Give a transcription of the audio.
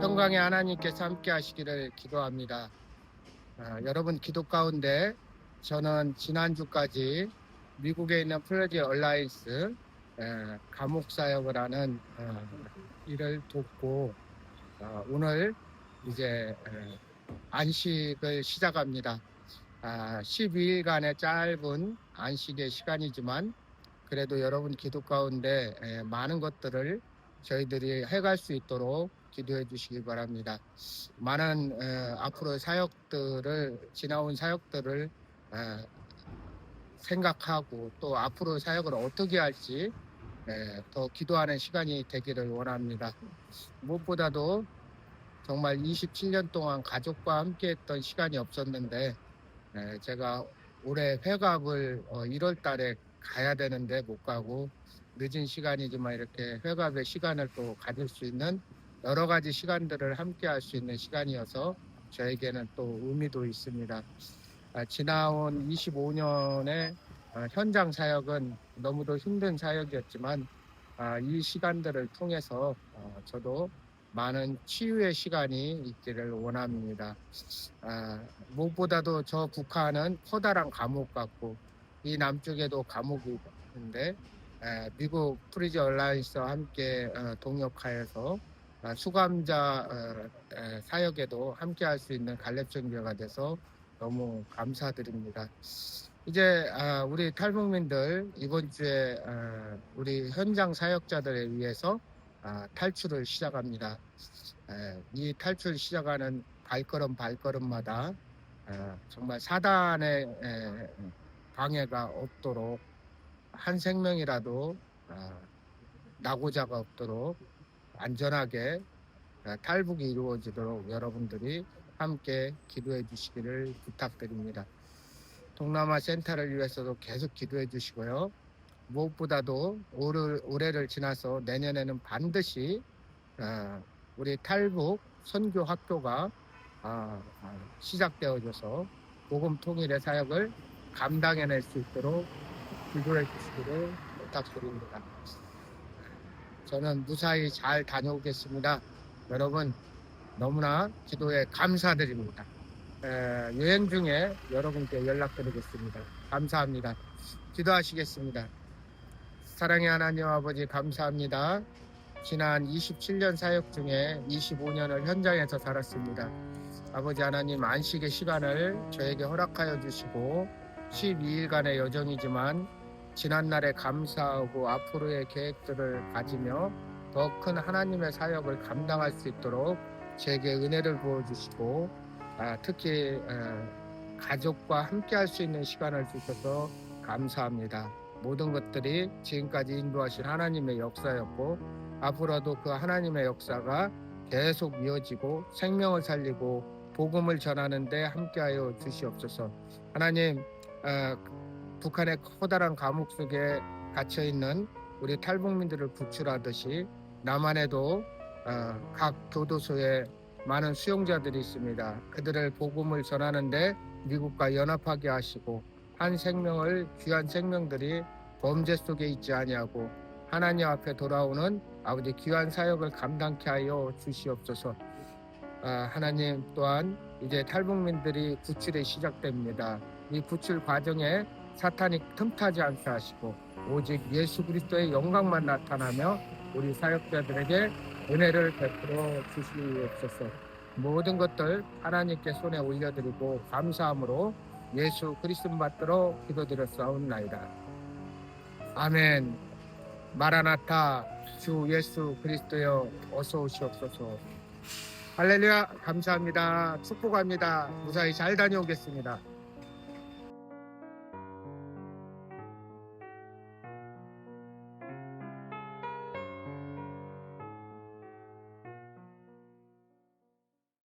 평강의 하나님께서 함께 하시기를 기도합니다. 아, 여러분 기도 가운데 저는 지난주까지 미국에 있는 플러지 얼라이스 에, 감옥 사역을 하는 어, 일을 돕고 어, 오늘 이제 에, 안식을 시작합니다. 아, 12일간의 짧은 안식의 시간이지만 그래도 여러분 기도 가운데 에, 많은 것들을 저희들이 해갈 수 있도록 기도해 주시기 바랍니다. 많은 에, 앞으로 사역들을 지나온 사역들을 에, 생각하고 또 앞으로 사역을 어떻게 할지 에, 더 기도하는 시간이 되기를 원합니다. 무엇보다도 정말 27년 동안 가족과 함께했던 시간이 없었는데 에, 제가 올해 회갑을 어, 1월 달에 가야 되는데 못 가고 늦은 시간이지만 이렇게 회갑의 시간을 또 가질 수 있는 여러 가지 시간들을 함께 할 수 있는 시간이어서 저에게는 또 의미도 있습니다. 아, 지나온 25년의 어, 현장 사역은 너무도 힘든 사역이었지만 아, 이 시간들을 통해서 어, 저도 많은 치유의 시간이 있기를 원합니다. 아, 무엇보다도 저 북한은 커다란 감옥 같고 이 남쪽에도 감옥이 있는데 에, 미국 프리즈 얼라이언스와 함께 어, 동역하여서 아, 수감자 어, 에, 사역에도 함께 할 수 있는 갈렙정교가 돼서 너무 감사드립니다. 이제 아, 우리 탈북민들 이번 주에 아, 우리 현장 사역자들에 위해서 아, 탈출을 시작합니다. 에, 이 탈출 시작하는 발걸음 발걸음마다 아, 정말 사단의 에, 방해가 없도록 한 생명이라도 아, 낙오자가 없도록 안전하게 아, 탈북이 이루어지도록 여러분들이 함께 기도해 주시기를 부탁드립니다. 동남아 센터를 위해서도 계속 기도해 주시고요. 무엇보다도 올해, 올해를 지나서 내년에는 반드시 아, 우리 탈북 선교 학교가 아, 아, 시작되어져서 복음 통일의 사역을 감당해낼 수 있도록 기도해 주시기를 부탁드립니다. 저는 무사히 잘 다녀오겠습니다. 여러분 너무나 기도에 감사드립니다. 에, 여행 중에 여러분께 연락드리겠습니다. 감사합니다. 기도하시겠습니다. 사랑의 하나님 아버지 감사합니다. 지난 27년 사역 중에 25년을 현장에서 살았습니다. 아버지 하나님 안식의 시간을 저에게 허락하여 주시고 12일간의 여정이지만 지난날에 감사하고 앞으로의 계획들을 가지며 더 큰 하나님의 사역을 감당할 수 있도록 제게 은혜를 부어주시고 아, 특히 어, 가족과 함께 할 수 있는 시간을 주셔서 감사합니다. 모든 것들이 지금까지 인도하신 하나님의 역사였고 앞으로도 그 하나님의 역사가 계속 이어지고 생명을 살리고 복음을 전하는데 함께하여 주시옵소서. 하나님 어, 북한의 커다란 감옥 속에 갇혀 있는 우리 탈북민들을 구출하듯이 남한에도 어, 각 교도소에 많은 수용자들이 있습니다. 그들을 복음을 전하는데 미국과 연합하게 하시고 한 생명을 귀한 생명들이 범죄 속에 있지 아니하고 하나님 앞에 돌아오는 아버지 귀한 사역을 감당케 하여 주시옵소서. 아, 하나님 또한 이제 탈북민들이 구출이 시작됩니다. 이 구출 과정에 사탄이 틈타지 않게 하시고 오직 예수 그리스도의 영광만 나타나며 우리 사역자들에게 은혜를 베풀어 주시옵소서. 모든 것들 하나님께 손에 올려드리고 감사함으로 예수 그리스도 받들어 기도드렸사옵나이다. 아멘. 마라나타 주 예수 그리스도여 어서 오시옵소서. 할렐루야 감사합니다. 축복합니다. 무사히 잘 다녀오겠습니다.